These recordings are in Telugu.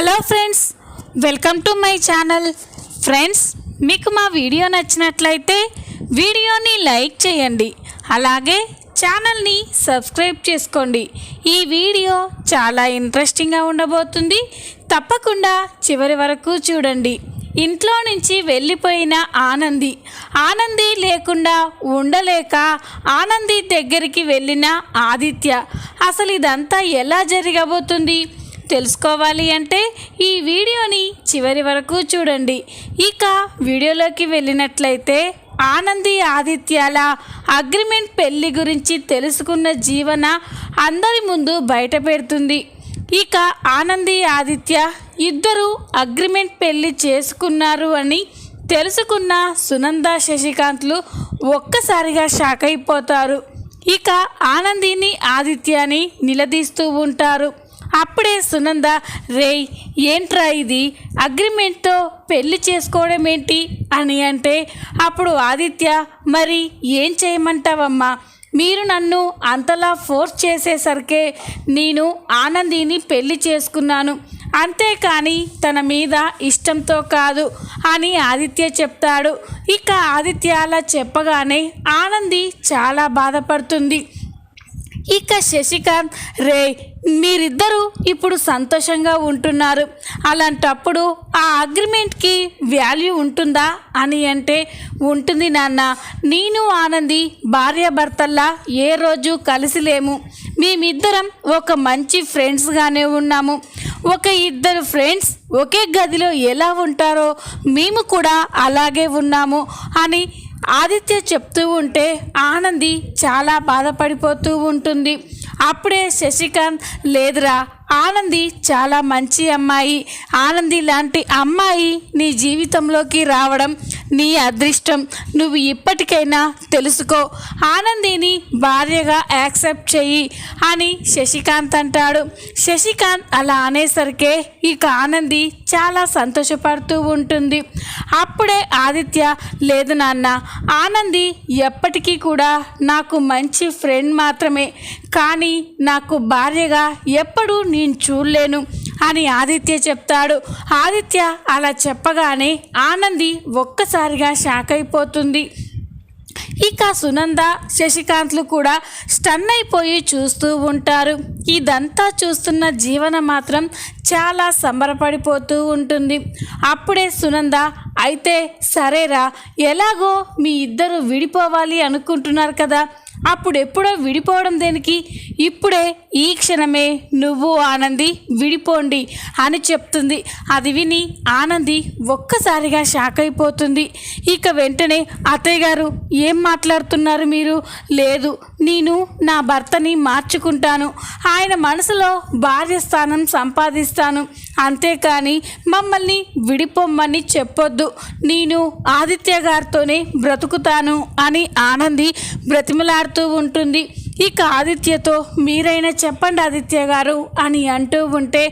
Hello friends welcome to my channel. Friends మీకు మా వీడియో నచ్చినట్లయితే వీడియోని లైక్ చేయండి. అలాగే ఛానల్ని సబ్స్క్రైబ్ చేసుకోండి. ఈ వీడియో చాలా ఇంట్రెస్టింగ్గా ఉండబోతుంది. తప్పకుండా చివరి వరకు చూడండి. ఇంట్లో నుంచి వెళ్ళిపోయిన ఆనంది ఆనంది లేకుండా ఉండలేక ఆనంది దగ్గరికి వెళ్ళిన ఆదిత్య. అసలు ఇదంతా ఎలా జరగబోతుంది? తెలుసుకోవాలి అంటే ఈ వీడియోని చివరి వరకు చూడండి. ఇక వీడియోలోకి వెళ్ళినట్లయితే ఆనంది ఆదిత్యాల అగ్రిమెంట్ పెళ్ళి గురించి తెలుసుకున్న జీవన అందరి ముందు బయట పెడుతుంది. ఇక ఆనంది ఆదిత్య ఇద్దరు అగ్రిమెంట్ పెళ్ళి చేసుకున్నారు అని తెలుసుకున్న సునంద శశికాంత్లు ఒక్కసారిగా షాక్ అయిపోతారు ఇక ఆనందిని ఆదిత్యాని నిలదీస్తూ ఉంటారు. అప్పుడే సునంద రేయ్ ఏంట్రా ఇది? అగ్రిమెంట్తో పెళ్ళి చేసుకోవడం ఏంటి? అని అంటే అప్పుడు ఆదిత్య మరి ఏం చేయమంటావమ్మా? మీరు నన్ను అంతలా ఫోర్స్ చేసేసరికే నేను ఆనందిని పెళ్ళి చేసుకున్నాను. అంతేకాని తన మీద ఇష్టంతో కాదు అని ఆదిత్య చెప్తాడు. ఇక ఆదిత్య అలా చెప్పగానే ఆనంది చాలా బాధపడుతుంది. ఇక శశికాంత్ రే మీరిద్దరూ ఇప్పుడు సంతోషంగా ఉంటున్నారు. అలాంటప్పుడు ఆ అగ్రిమెంట్కి వాల్యూ ఉంటుందా? అని అంటే ఉంటుంది నాన్న. నేను ఆనంది భార్యాభర్తల్లా ఏ రోజు కలిసి లేము. మేమిద్దరం ఒక మంచి ఫ్రెండ్స్గానే ఉన్నాము. ఒక ఇద్దరు ఫ్రెండ్స్ ఒకే గదిలో ఎలా ఉంటారో మేము కూడా అలాగే ఉన్నాము అని ఆదిత్య చెప్తూ ఉంటే ఆనంది చాలా బాధపడిపోతూ ఉంటుంది. అప్పుడే శశికాంత్ లేదురా ఆనంది చాలా మంచి అమ్మాయి. ఆనంది లాంటి అమ్మాయి నీ జీవితంలోకి రావడం నీ అదృష్టం. నువ్వు ఇప్పటికైనా తెలుసుకో. ఆనందిని భార్యగా యాక్సెప్ట్ చెయ్యి అని శశికాంత్ అంటాడు. శశికాంత్ అలా అనేసరికే ఇక ఆనంది చాలా సంతోషపడుతూ ఉంటుంది. అప్పుడే ఆదిత్య లేదు నాన్న ఆనంది ఎప్పటికీ కూడా నాకు మంచి ఫ్రెండ్ మాత్రమే. కానీ నాకు భార్యగా ఎప్పుడూ నీ నేను చూడలేను అని ఆదిత్య చెప్తాడు. ఆదిత్య అలా చెప్పగానే ఆనంది ఒక్కసారిగా షాక్ అయిపోతుంది. ఇక సునంద శశికాంత్లు కూడా స్టన్ అయిపోయి చూస్తూ ఉంటారు. ఇదంతా చూస్తున్న జీవన మాత్రం చాలా సంబరపడిపోతూ ఉంటుంది. అప్పుడే సునంద అయితే సరేరా ఎలాగో మీ ఇద్దరు విడిపోవాలి అనుకుంటున్నారు కదా అప్పుడెప్పుడో విడిపోవడం దేనికి? ఇప్పుడే ఈ క్షణమే నువ్వు ఆనంది విడిపోండి అని చెప్తుంది. అది విని ఆనంది ఒక్కసారిగా షాక్ అయిపోతుంది. ఇక వెంటనే అత్తయ్య గారు ఏం మాట్లాడుతున్నారు మీరు? లేదు నేను నా భర్తని మార్చుకుంటాను. ఆయన మనసులో భార్య స్థానం సంపాదిస్తాను. అంతేకాని మమ్మల్ని విడిపోమ్మని చెప్పొద్దు. నేను ఆదిత్య గారితోనే బ్రతుకుతాను అని ఆనంది బ్రతిమలాడుతూ ఉంటుంది. ఇక ఆదిత్యతో మీరైనా చెప్పండి ఆదిత్య గారు అని అంటూ ఉంటే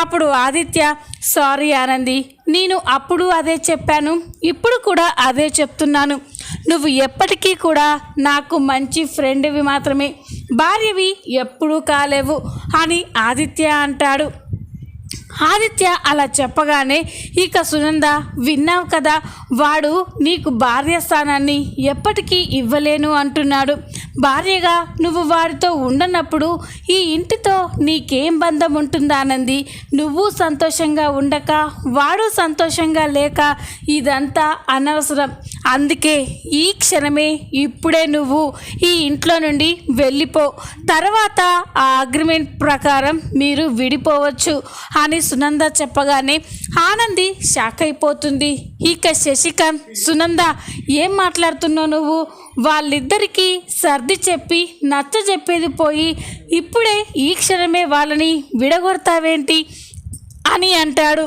అప్పుడు ఆదిత్య సారీ ఆనంది నేను అప్పుడు అదే చెప్పాను ఇప్పుడు కూడా అదే చెప్తున్నాను. నువ్వు ఎప్పటికీ కూడా నాకు మంచి ఫ్రెండ్వి మాత్రమే. భార్యవి ఎప్పుడూ కాలేవు అని ఆదిత్య అంటాడు. ఆదిత్య అలా చెప్పగానే ఇక సునంద విన్నావు కదా వాడు నీకు భార్య స్థానాన్ని ఎప్పటికీ ఇవ్వలేను అంటున్నాడు. భార్యగా నువ్వు వాడితో ఉండనప్పుడు ఈ ఇంటితో నీకేం బంధం ఉంటుందానంది? నువ్వు సంతోషంగా ఉండక వాడు సంతోషంగా లేక ఇదంతా అనవసరం. అందుకే ఈ క్షణమే ఇప్పుడే నువ్వు ఈ ఇంట్లో నుండి వెళ్ళిపో. తర్వాత ఆ అగ్రిమెంట్ ప్రకారం మీరు విడిపోవచ్చు అని సునంద చెప్పగానే ఆనంది షాక్ అయిపోతుంది ఇక శశికాంత్ సునంద ఏం మాట్లాడుతున్నావు నువ్వు? వాళ్ళిద్దరికీ సర్ది చెప్పి నచ్చ చెప్పేది పోయి ఇప్పుడే ఈ క్షణమే వాళ్ళని విడగొడతావేంటి? అని అంటాడు.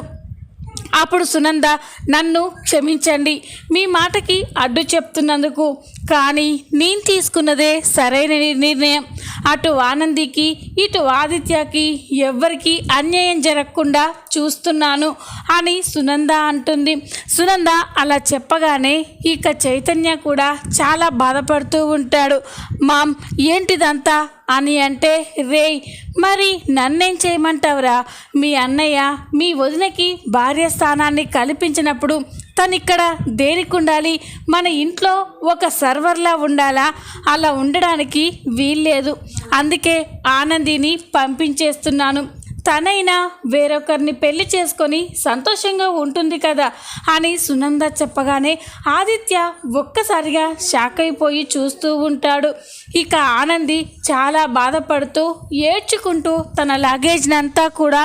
అప్పుడు సునంద నన్ను క్షమించండి. మీ మాటకి అడ్డు చెప్తున్నందుకు కానీ నేను తీసుకున్నదే సరైన నిర్ణయం. అటు ఆనందికి ఇటు ఆదిత్యకి ఎవ్వరికి అన్యాయం జరగకుండా చూస్తున్నాను అని సునంద అంటుంది. సునంద అలా చెప్పగానే ఇక చైతన్య కూడా చాలా బాధపడుతూ ఉంటాడు. మామ్ ఏంటిదంతా? అని అంటే రేయ్ మరి నన్నేం చేయమంటావురా? మీ అన్నయ్య మీ వదినకి భార్య స్థానాన్ని కల్పించినప్పుడు తను ఇక్కడ దేనికి ఉండాలి మన ఇంట్లో ఒక సర్వర్లా ఉండాలా? అలా ఉండడానికి వీల్లేదు. అందుకే ఆనందిని పంపించేస్తున్నాను. తనైనా వేరొకరిని పెళ్ళి చేసుకొని సంతోషంగా ఉంటుంది కదా అని సునంద చెప్పగానే ఆదిత్య ఒక్కసారిగా షాక్ అయిపోయి చూస్తూ ఉంటాడు. ఇక ఆనంది చాలా బాధపడుతూ ఏడ్చుకుంటూ తన లగేజ్ని అంతా కూడా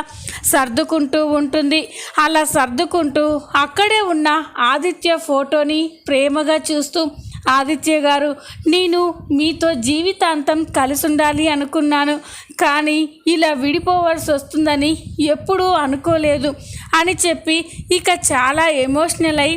సర్దుకుంటూ ఉంటుంది. అలా సర్దుకుంటూ అక్కడే ఉన్న ఆదిత్య ఫోటోని ప్రేమగా చూస్తూ ఆదిత్య గారు నేను మీతో జీవితాంతం కలిసి ఉండాలి అనుకున్నాను కానీ ఇలా విడిపోవాల్సి వస్తుందని ఎప్పుడూ అనుకోలేదు అని చెప్పి ఇక చాలా ఎమోషనల్ అయి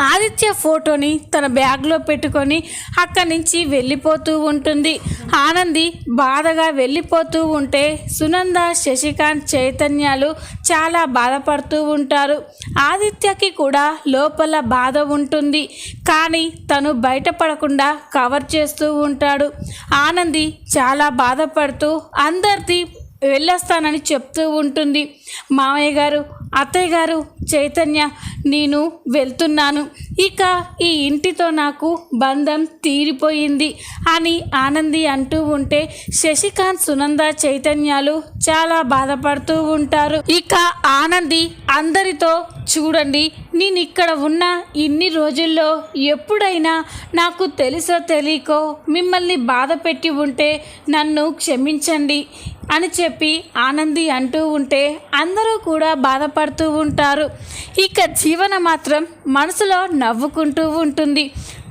ఆదిత్య ఫోటోని తన బ్యాగ్లో పెట్టుకొని అక్కడి నుంచి వెళ్ళిపోతూ ఉంటుంది. ఆనంది బాధగా వెళ్ళిపోతూ ఉంటే సునంద శశికాంత్ చైతన్యాలు చాలా బాధపడుతూ ఉంటారు. ఆదిత్యకి కూడా లోపల బాధ ఉంటుంది. కానీ తను బయటపడకుండా కవర్ చేస్తూ ఉంటాడు. ఆనంది చాలా బాధపడుతూ అందరిది వెళ్ళేస్తానని చెప్తూ ఉంటుంది. మామయ్య గారు అత్తయ్య గారు చైతన్య నేను వెళ్తున్నాను. ఇక ఈ ఇంటితో నాకు బంధం తీరిపోయింది అని ఆనంది అంటూ ఉంటే శశికాంత్ సునంద చైతన్యాలు చాలా బాధపడుతూ ఉంటారు. ఇక ఆనంది అందరితో చూడండి నేను ఇక్కడ ఉన్న ఇన్ని రోజుల్లో ఎప్పుడైనా నాకు తెలుసో తెలియకో మిమ్మల్ని బాధ పెట్టి ఉంటే నన్ను క్షమించండి. అని చెప్పి ఆనంది అంటూ ఉంటే అందరూ కూడా బాధపడుతూ ఉంటారు. ఇక జీవన మాత్రం మనసులో నవ్వుకుంటూ ఉంటుంది.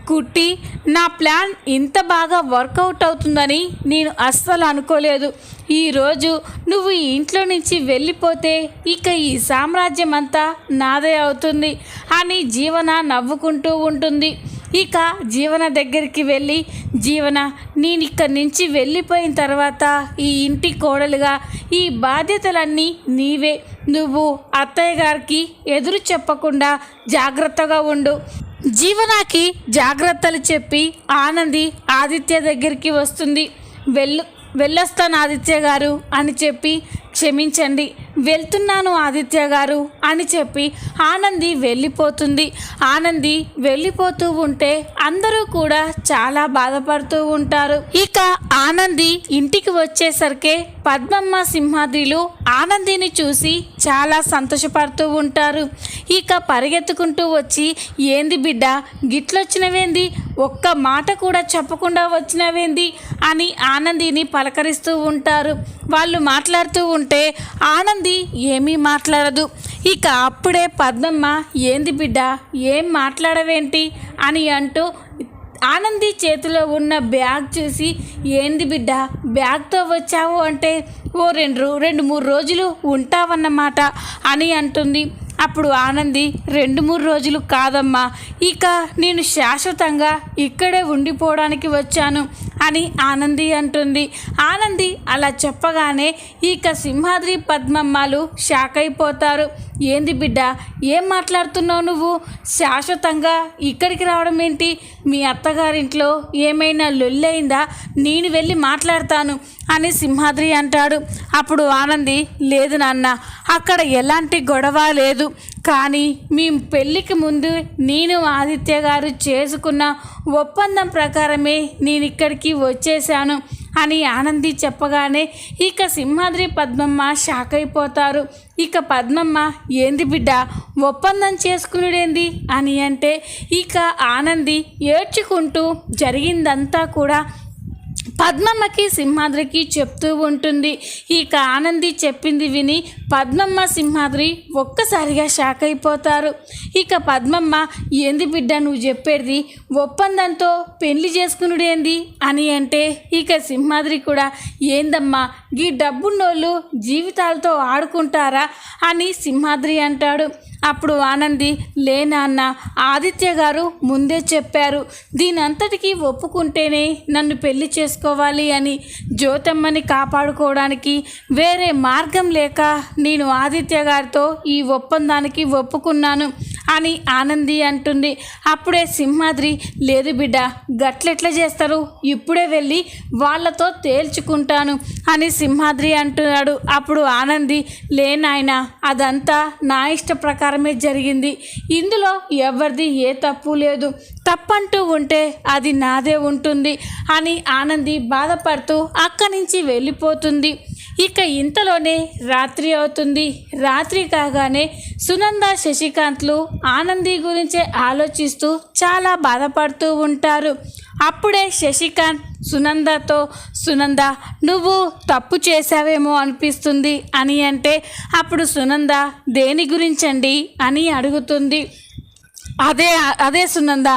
కుట్టి నా ప్లాన్ ఇంత బాగా వర్కౌట్ అవుతుందని నేను అస్సలు అనుకోలేదు. ఈరోజు నువ్వు ఈ ఇంట్లో నుంచి వెళ్ళిపోతే ఇక ఈ సామ్రాజ్యం అంతా నాదే అవుతుంది అని జీవన నవ్వుకుంటూ ఉంటుంది. ఇక జీవన దగ్గరికి వెళ్ళి జీవన నేను ఇక్కడి నుంచి వెళ్ళిపోయిన తర్వాత ఈ ఇంటి కోడలుగా ఈ బాధ్యతలన్నీ నీవే. నువ్వు అత్తయ్య గారికి ఎదురు చెప్పకుండా జాగ్రత్తగా ఉండు. జీవనాకి జాగ్రత్తలు చెప్పి ఆనంది ఆదిత్య దగ్గరికి వస్తుంది. వెళ్ళు. వెళ్ళొస్తాను ఆదిత్య గారు అని చెప్పి క్షమించండి. వెళ్తున్నాను ఆదిత్య గారు అని చెప్పి ఆనంది వెళ్ళిపోతుంది. ఆనంది వెళ్ళిపోతూ ఉంటే అందరూ కూడా చాలా బాధపడుతూ ఉంటారు. ఇక ఆనంది ఇంటికి వచ్చేసరికి పద్మమ్మ సింహాద్రిలు ఆనందిని చూసి చాలా సంతోషపడుతూ ఉంటారు. ఇక పరిగెత్తుకుంటూ వచ్చి ఏంది బిడ్డ గిట్లొచ్చినవేంది? ఒక్క మాట కూడా చెప్పకుండా వచ్చినవేంది అని ఆనందిని పలకరిస్తూ ఉంటారు. వాళ్ళు మాట్లాడుతూ ఉంటే ఆనంది ఏమీ మాట్లాడదు. ఇక అప్పుడే పద్మమ్మ ఏంది బిడ్డ ఏం మాట్లాడవేంటి? అని అంటూ ఆనంది చేతిలో ఉన్న బ్యాగ్ చూసి ఏంది బిడ్డ బ్యాగ్తో వచ్చావు అంటే ఓ రెండు రెండు మూడు రోజులు ఉంటావన్నమాట అని అంటుంది. అప్పుడు ఆనంది రెండు మూడు రోజులు కాదమ్మా ఇక నేను శాశ్వతంగా ఇక్కడే ఉండిపోవడానికి వచ్చాను అని ఆనంది అంటుంది. ఆనంది అలా చెప్పగానే ఇక సింహాద్రి పద్మమ్మలు షాక్ అయిపోతారు. ఏంది బిడ్డ ఏం మాట్లాడుతున్నావు నువ్వు? శాశ్వతంగా ఇక్కడికి రావడం ఏంటి? మీ అత్తగారింట్లో ఏమైనా లొల్లయిందా? నేను వెళ్ళి మాట్లాడతాను అని సింహాద్రి అంటాడు. అప్పుడు ఆనంది లేదు నాన్న అక్కడ ఎలాంటి గొడవ లేదు. కానీ మీ పెళ్ళికి ముందు నేను ఆదిత్య గారు చేసుకున్న ఒప్పందం ప్రకారమే నేను ఇక్కడికి వచ్చేసాను అని ఆనంది చెప్పగానే ఇక సింహాద్రి పద్మమ్మ షాక్ అయిపోతారు. ఇక పద్మమ్మ ఏంది బిడ్డ ఒప్పందం చేసుకునేదేంది అని అంటే ఇక ఆనంది ఏడ్చుకుంటూ జరిగిందంతా కూడా పద్మమ్మకి సింహాద్రికి చెప్తూ ఉంటుంది. ఇక ఆనంది చెప్పింది విని పద్మమ్మ సింహాద్రి ఒక్కసారిగా షాక్ అయిపోతారు. ఇక పద్మమ్మ ఏంది బిడ్డ నువ్వు చెప్పేది? ఒప్పందంతో పెళ్ళి చేసుకునుడేంది అని అంటే ఇక సింహాద్రి కూడా ఏందమ్మా ఈ డబ్బున్నోళ్ళు జీవితాలతో ఆడుకుంటారా? అని సింహాద్రి అంటాడు. అప్పుడు ఆనంది లేనాన్న ఆదిత్య గారు ముందే చెప్పారు. దీనంతటికీ ఒప్పుకుంటేనే నన్ను పెళ్ళి చేసుకోవాలి అని జ్యోతమ్మని కాపాడుకోవడానికి వేరే మార్గం లేక నేను ఆదిత్య గారితో ఈ ఒప్పందానికి ఒప్పుకున్నాను. అని ఆనంది అంటుంది. అప్పుడే సింహాద్రి లేదు బిడ్డ గట్లెట్లా చేస్తారు? ఇప్పుడే వెళ్ళి వాళ్ళతో తేల్చుకుంటాను అని సింహాద్రి అంటున్నాడు. అప్పుడు ఆనంది లేనాయన అదంతా నా ఇష్ట ప్రకారమే జరిగింది. ఇందులో ఎవరిది ఏ తప్పు లేదు. తప్పంటూ ఉంటే అది నాదే ఉంటుంది అని ఆనంది బాధపడుతూ అక్కడి నుంచి వెళ్ళిపోతుంది. ఇక ఇంతలోనే రాత్రి అవుతుంది. రాత్రి కాగానే సునంద శశికాంత్లు ఆనంది గురించే ఆలోచిస్తూ చాలా బాధపడుతూ ఉంటారు. అప్పుడే శశికాంత్ సునందతో సునంద నువ్వు తప్పు చేశావేమో అనిపిస్తుంది అని అంటే అప్పుడు సునంద దేని గురించండి? అని అడుగుతుంది. అదే అదే సునంద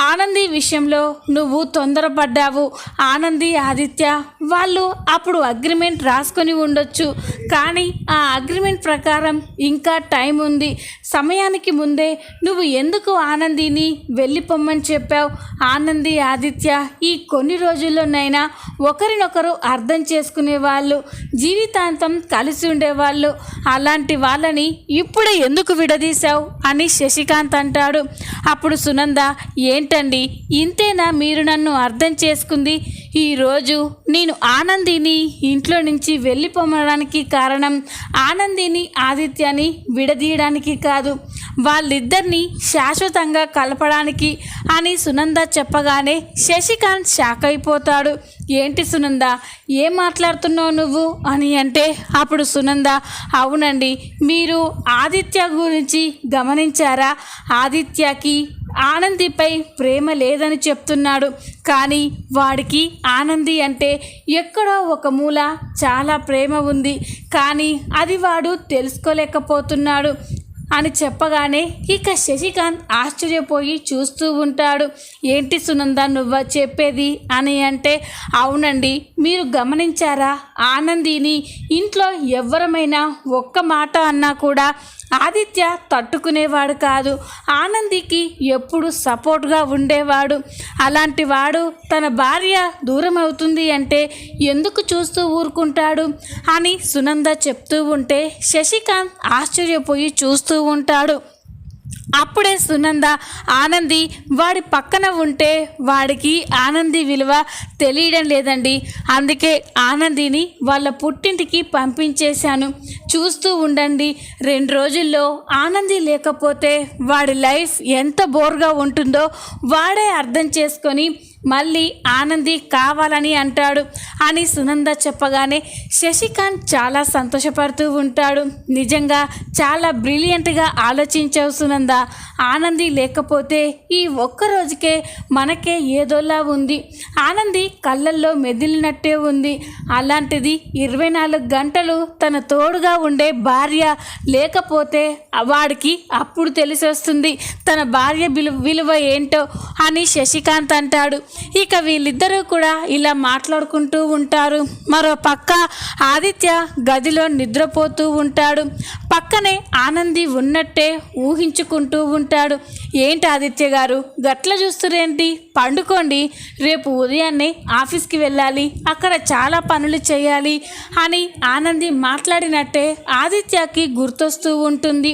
ఆనంది విషయంలో నువ్వు తొందరపడ్డావు. ఆనంది ఆదిత్య వాళ్ళు అప్పుడు అగ్రిమెంట్ రాసుకొని ఉండొచ్చు. కానీ ఆ అగ్రిమెంట్ ప్రకారం ఇంకా టైం ఉంది. సమయానికి ముందే నువ్వు ఎందుకు ఆనందిని వెళ్ళిపోమ్మని చెప్పావు? ఆనంది ఆదిత్య ఈ కొన్ని రోజుల్లోనైనా ఒకరినొకరు అర్థం చేసుకునే వాళ్ళు జీవితాంతం కలిసి ఉండేవాళ్ళు. అలాంటి వాళ్ళని ఇప్పుడే ఎందుకు విడదీశావు? అని శశికాంత్ అంటాడు. అప్పుడు సునంద ఏంటండి? ఇంతేనా మీరు నన్ను అర్థం చేసుకుంది? ఈరోజు నేను ఆనందిని ఇంట్లో నుంచి వెళ్ళిపోమడానికి కారణం ఆనందిని ఆదిత్యని విడదీయడానికి కాదు వాళ్ళిద్దరినీ శాశ్వతంగా కలపడానికి అని సునంద చెప్పగానే శశికాంత్ షాక్ అయిపోతాడు. ఏంటి సునంద? ఏం మాట్లాడుతున్నావు నువ్వు? అని అంటే అప్పుడు సునంద అవునండి మీరు ఆదిత్య గురించి గమనించారా? ఆదిత్యకి ఆనందిపై ప్రేమ లేదని చెప్తున్నాడు. కానీ వాడికి ఆనంది అంటే ఎక్కడో ఒక మూల చాలా ప్రేమ ఉంది. కానీ అది వాడు తెలుసుకోలేకపోతున్నాడు. అని చెప్పగానే ఇక శశికాంత్ ఆశ్చర్యపోయి చూస్తూ ఉంటాడు. ఏంటి సునంద నువ్వు చెప్పేది? అని అంటే అవునండి మీరు గమనించారా? ఆనందిని ఇంట్లో ఎవరమైనా ఒక్క మాట అన్నా కూడా ఆదిత్య తట్టుకునేవాడు కాదు. ఆనందికి ఎప్పుడు సపోర్ట్గా ఉండేవాడు. అలాంటి వాడు తన భార్య దూరం అవుతుంది అంటే ఎందుకు చూస్తూ ఊరుకుంటాడు? అని సునంద చెప్తూ ఉంటే శశికాంత్ ఆశ్చర్యపోయి చూస్తూ ఉంటాడు. అప్పుడే సునంద ఆనంది వాడి పక్కన ఉంటే వాడికి ఆనంది విలువ తెలియడం లేదండి. అందుకే ఆనందిని వాళ్ళ పుట్టింటికి పంపించేశాను. చూస్తూ ఉండండి రెండు రోజుల్లో ఆనంది లేకపోతే వాడి లైఫ్ ఎంత బోర్గా ఉంటుందో వాడే అర్థం చేసుకొని మళ్ళీ ఆనంది కావాలని అంటాడు అని సునంద చెప్పగానే శశికాంత్ చాలా సంతోషపడుతూ ఉంటాడు. నిజంగా చాలా బ్రిలియంట్గా ఆలోచించావు సునంద. ఆనంది లేకపోతే ఈ ఒక్క రోజుకే మనకే ఏదోలా ఉంది. ఆనంది కళ్ళల్లో మెదిలినట్టే ఉంది. అలాంటిది ఇరవై నాలుగు గంటలు తన తోడుగా ఉండే భార్య లేకపోతే వాడికి అప్పుడు తెలిసి వస్తుంది తన భార్య విలువ విలువ ఏంటో అని శశికాంత్ అంటాడు. ఇక వీళ్ళిద్దరూ కూడా ఇలా మాట్లాడుకుంటూ ఉంటారు. మరో పక్క ఆదిత్య గదిలో నిద్రపోతూ ఉంటాడు. పక్కనే ఆనంది ఉన్నట్టే ఊహించుకుంటూ ఉంటాడు. ఏంటి ఆదిత్య గారు? గట్ల చూస్తురేంటి పండుకోండి. రేపు ఉదయాన్నే ఆఫీస్కి వెళ్ళాలి. అక్కడ చాలా పనులు చేయాలి అని ఆనంది మాట్లాడినట్టే ఆదిత్యకి గుర్తొస్తూ ఉంటుంది.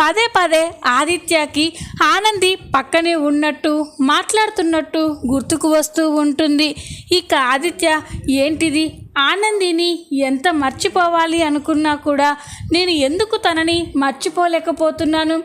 పదే పదే ఆదిత్యకి ఆనంది పక్కనే ఉన్నట్టు మాట్లాడుతున్నట్టు గుర్తుకు వస్తూ ఉంటుంది. ఇక ఆదిత్య ఏంటిది? ఆనందిని ఎంత మర్చిపోవాలి అనుకున్నా కూడా నేను ఎందుకు తనని మర్చిపోలేకపోతున్నాను?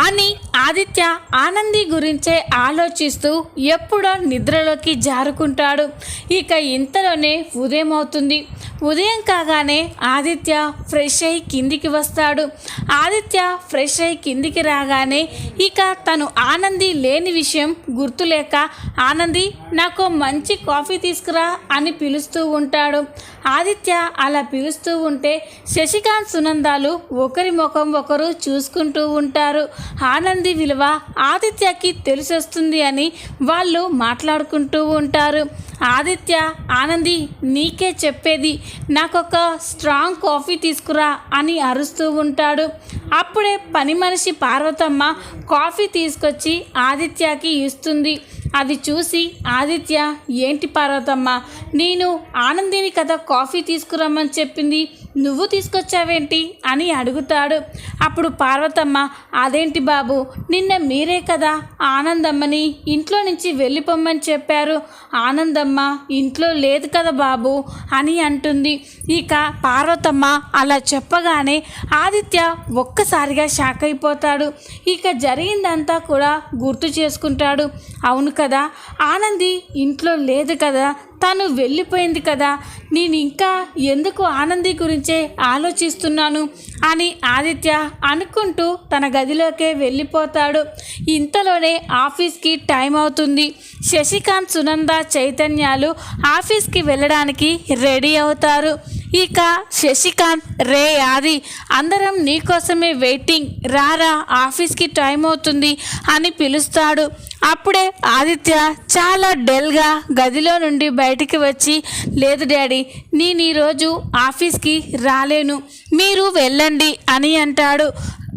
అని ఆదిత్య ఆనంది గురించే ఆలోచిస్తూ ఎప్పుడో నిద్రలోకి జారుకుంటాడు. ఇక ఇంతలోనే ఉదయం అవుతుంది. ఉదయం కాగానే ఆదిత్య ఫ్రెష్ అయి కిందికి వస్తాడు. ఆదిత్య ఫ్రెష్ అయి కిందికి రాగానే ఇక తను ఆనంది లేని విషయం గుర్తులేక ఆనంది నాకు మంచి కాఫీ తీసుకురా అని పిలుస్తూ ఉంటాడు. ఆదిత్య అలా పిలుస్తూ ఉంటే శశికాంత్ సునందాలు ఒకరి ముఖం ఒకరు చూసుకుంటూ ఉంటారు. ఆనంది విలువ ఆదిత్యకి తెలిసొస్తుంది అని వాళ్ళు మాట్లాడుకుంటూ ఉంటారు. ఆదిత్య ఆనంది నీకే చెప్పేది నాకొక స్ట్రాంగ్ కాఫీ తీసుకురా అని అరుస్తూ ఉంటాడు. అప్పుడే పని మనిషి పార్వతమ్మ కాఫీ తీసుకొచ్చి ఆదిత్యకి ఇస్తుంది. అది చూసి ఆదిత్య ఏంటి పార్వతమ్మ? నేను ఆనందిని కదా కాఫీ తీసుకురమ్మని చెప్పింది. నువ్వు తీసుకొచ్చావేంటి? అని అడుగుతాడు. అప్పుడు పార్వతమ్మ అదేంటి బాబు నిన్న మీరే కదా ఆనందమ్మని ఇంట్లో నుంచి వెళ్ళిపోమ్మని చెప్పారు. ఆనందమ్మ ఇంట్లో లేదు కదా బాబు అని అంటుంది. ఇక పార్వతమ్మ అలా చెప్పగానే ఆదిత్య ఒక్కసారిగా షాక్ అయిపోతాడు. ఇక జరిగిందంతా కూడా గుర్తు చేసుకుంటాడు. అవును కదా ఆనంది ఇంట్లో లేదు కదా తను వెళ్ళిపోయింది కదా. నేను ఇంకా ఎందుకు ఆనంది గురించే ఆలోచిస్తున్నాను అని ఆదిత్య అనుకుంటూ తన గదిలోకే వెళ్ళిపోతాడు. ఇంతలోనే ఆఫీస్కి టైం అవుతుంది. శశికాంత్ సునంద చైతన్యాలు ఆఫీస్కి వెళ్ళడానికి రెడీ అవుతారు. ఇక శశికాంత్ రే ఆది అందరం నీకోసమే వెయిటింగ్. రారా ఆఫీస్కి టైం అవుతుంది అని పిలుస్తాడు. అప్పుడే ఆదిత్య చాలా డల్గా గదిలో నుండి బయటికి వచ్చి లేదు డాడీ నేను ఈరోజు ఆఫీస్కి రాలేను మీరు వెళ్ళండి అని అంటాడు.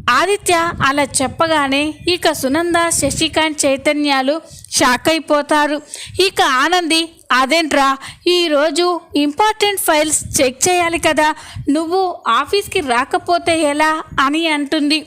ఆదిత్య అలా చెప్పగానే ఇక సునంద శశికాంత్ చైతన్యాలు షాక్ అయిపోతారు. ఇక ఆనంది అదేంట్రా ఈరోజు ఇంపార్టెంట్ ఫైల్స్ చెక్ చేయాలి కదా నువ్వు ఆఫీస్కి రాకపోతే ఎలా? అని అంటుంది.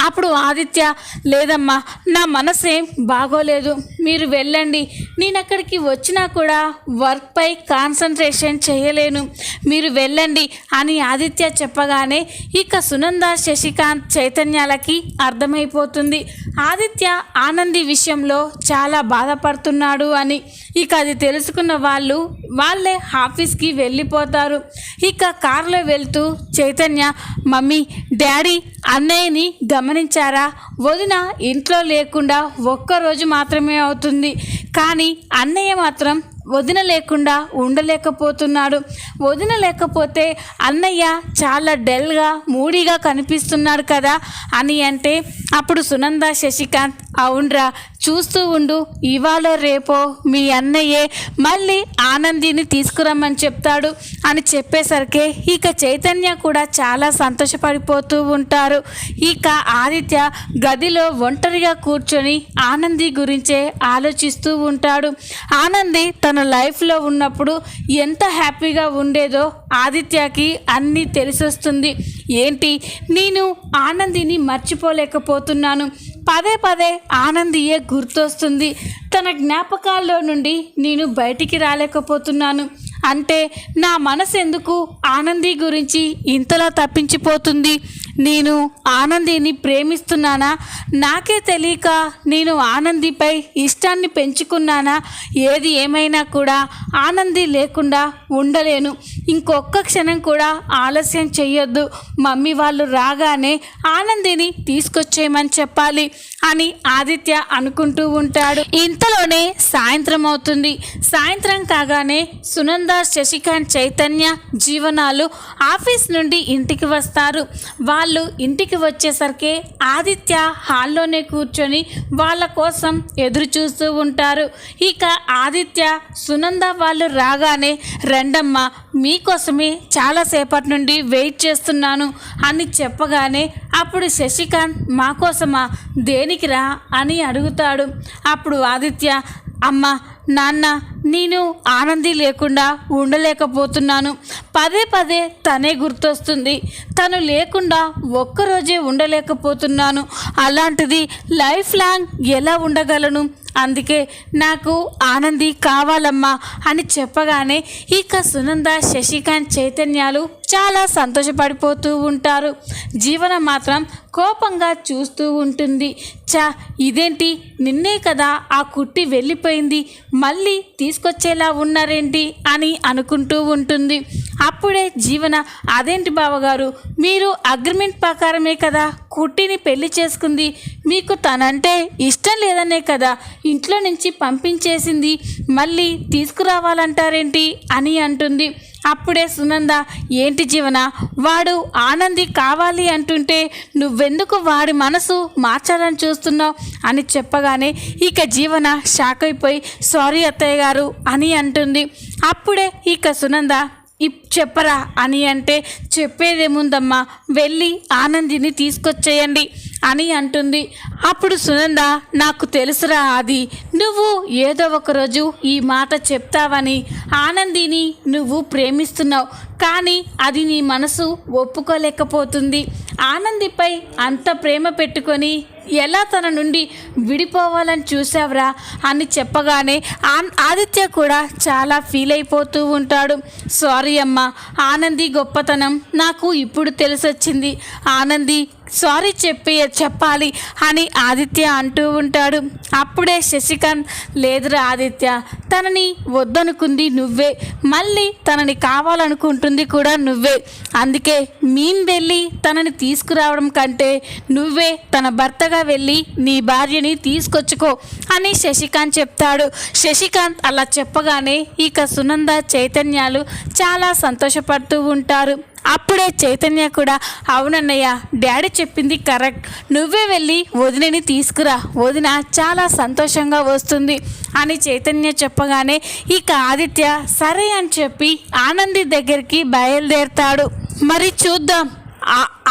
అప్పుడు ఆదిత్య లేదమ్మా నా మనసేం బాగోలేదు. మీరు వెళ్ళండి. నేను అక్కడికి వచ్చినా కూడా వర్క్పై కాన్సన్ట్రేషన్ చేయలేను. మీరు వెళ్ళండి అని ఆదిత్య చెప్పగానే ఇక సునంద శశికాంత్ చైతన్యాలకి అర్థమైపోతుంది. ఆదిత్య ఆనంది విషయంలో చాలా బాధపడుతున్నాడు అని ఇక అది తెలుసుకున్న వాళ్ళు వాళ్ళే ఆఫీస్కి వెళ్ళిపోతారు. ఇక కారులో వెళ్తూ చైతన్య మమ్మీ డాడీ అన్నయ్యని గమనించారా? వదిన ఇంట్లో లేకుండా ఒక్కరోజు మాత్రమే అవుతుంది. కానీ అన్నయ్య మాత్రం వదిన లేకుండా ఉండలేకపోతున్నాడు. వదిన లేకపోతే అన్నయ్య చాలా డల్గా మూడీగా కనిపిస్తున్నాడు కదా అని అంటే అప్పుడు సునంద శశికాంత్ అవునరా చూస్తూ ఉండు ఇవాళ రేపో మీ అన్నయ్యే మళ్ళీ ఆనందిని తీసుకురమ్మని చెప్తాడు అని చెప్పేసరికి ఇక చైతన్య కూడా చాలా సంతోషపడిపోతూ ఉంటారు. ఇక ఆదిత్య గదిలో ఒంటరిగా కూర్చొని ఆనంది గురించే ఆలోచిస్తూ ఉంటాడు. ఆనంది తన తన లైఫ్లో ఉన్నప్పుడు ఎంత హ్యాపీగా ఉండేదో ఆదిత్యకి అన్నీ తెలిసొస్తుంది. ఏంటి? నేను ఆనందిని మర్చిపోలేకపోతున్నాను. పదే పదే ఆనందియే గుర్తొస్తుంది. తన జ్ఞాపకాల్లో నుండి నేను బయటికి రాలేకపోతున్నాను. అంటే నా మనసు ఎందుకు ఆనంది గురించి ఇంతలా తప్పించిపోతుంది? నేను ఆనందిని ప్రేమిస్తున్నానా? నాకే తెలియక నేను ఆనందిపై ఇష్టాన్ని పెంచుకున్నానా? ఏది ఏమైనా కూడా ఆనంది లేకుండా ఉండలేను. ఇంకొక్క క్షణం కూడా ఆలస్యం చెయ్యొద్దు. మమ్మీ వాళ్ళు రాగానే ఆనందిని తీసుకొచ్చేయమని చెప్పాలి అని ఆదిత్య అనుకుంటూ ఉంటాడు. ఇంతలోనే సాయంత్రం అవుతుంది సాయంత్రం కాగానే సునంద శశికాంత్ చైతన్య జీవనాలు ఆఫీస్ నుండి ఇంటికి వస్తారు. వాళ్ళు ఇంటికి వచ్చేసరికి ఆదిత్య హాల్లోనే కూర్చొని వాళ్ళ కోసం ఎదురు చూస్తూ ఉంటారు. ఇక ఆదిత్య సునంద వాళ్ళు రాగానే రెండమ్మ మీకోసమే చాలాసేపటి నుండి వెయిట్ చేస్తున్నాను అని చెప్పగానే అప్పుడు శశికాంత్ మా కోసమా దేనికిరా? అని అడుగుతాడు. అప్పుడు ఆదిత్య అమ్మ నాన్న నేను ఆనంది లేకుండా ఉండలేకపోతున్నాను. పదే పదే తనే గుర్తొస్తుంది. తను లేకుండా ఒక్కరోజే ఉండలేకపోతున్నాను. అలాంటిది లైఫ్ లాంగ్ ఎలా ఉండగలను? అందుకే నాకు ఆనంది కావాలమ్మా అని చెప్పగానే ఇక సునంద శశికాంత్ చైతన్యాలు చాలా సంతోషపడిపోతూ ఉంటారు. జీవన మాత్రం కోపంగా చూస్తూ ఉంటుంది. చా ఇదేంటి? నిన్నే కదా ఆ కుట్టి వెళ్ళిపోయింది. మళ్ళీ తీసుకొచ్చేలా ఉన్నారేంటి అని అనుకుంటూ ఉంటుంది. అప్పుడే జీవన అదేంటి బావగారు? మీరు అగ్రిమెంట్ ప్రకారమే కదా కుట్టిని పెళ్ళి చేసుకుంది. మీకు తనంటే ఇష్టం లేదనే కదా ఇంట్లో నుంచి పంపించేసింది. మళ్ళీ తీసుకురావాలంటారేంటి? అని అంటుంది. అప్పుడే సునంద ఏంటి జీవన? వాడు ఆనంది కావాలి అంటుంటే నువ్వెందుకు వాడి మనసు మార్చాలని చూస్తున్నావు? అని చెప్పగానే ఇక జీవన షాక్ అయిపోయి సారీ అత్తయ్య గారు అని అంటుంది. అప్పుడే ఇక సునంద ఇప్ చెప్పరా అని అంటే చెప్పేదేముందమ్మా? వెళ్ళి ఆనందిని తీసుకొచ్చేయండి అని అంటుంది. అప్పుడు సునంద నాకు తెలుసురా అది నువ్వు ఏదో ఒక రోజు ఈ మాట చెప్తావని. ఆనందిని నువ్వు ప్రేమిస్తున్నావు కానీ అది నీ మనసు ఒప్పుకోలేకపోతుంది. ఆనందిపై అంత ప్రేమ పెట్టుకొని ఎలా తన నుండి విడిపోవాలని చూసావరా? అని చెప్పగానే ఆ ఆదిత్య కూడా చాలా ఫీల్ అయిపోతూ ఉంటాడు. సారీ అమ్మ ఆనంది గొప్పతనం నాకు ఇప్పుడు తెలిసొచ్చింది. ఆనంది సారీ చెప్పి చెప్పాలి అని ఆదిత్య అంటూ ఉంటాడు. అప్పుడే శశికాంత్ లేదురా ఆదిత్య తనని వద్దనుకుంది నువ్వే. మళ్ళీ తనని కావాలనుకుంటుంది కూడా నువ్వే. అందుకే మీన్ వెళ్ళి తనని తీసుకురావడం కంటే నువ్వే తన భర్తగా వెళ్ళి నీ భార్యని తీసుకొచ్చుకో అని శశికాంత్ చెప్తాడు. శశికాంత్ అలా చెప్పగానే ఇక సునంద చైతన్యాలు చాలా సంతోషపడుతూ ఉంటారు. అప్పుడే చైతన్య కూడా అవునన్నయ్య డాడీ చెప్పింది కరెక్ట్. నువ్వే వెళ్ళి వదినని తీసుకురా. వదిన చాలా సంతోషంగా వస్తుంది అని చైతన్య చెప్పగానే ఇక ఆదిత్య సరే అని చెప్పి ఆనంది దగ్గరికి బయలుదేరుతాడు. మరి చూద్దాం.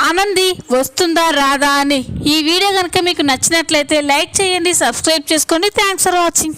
ఆనంది వస్తుందా రాదా అని. ఈ వీడియో కనుక మీకు నచ్చినట్లయితే లైక్ చేయండి సబ్స్క్రైబ్ చేసుకోండి. Thanks for watching.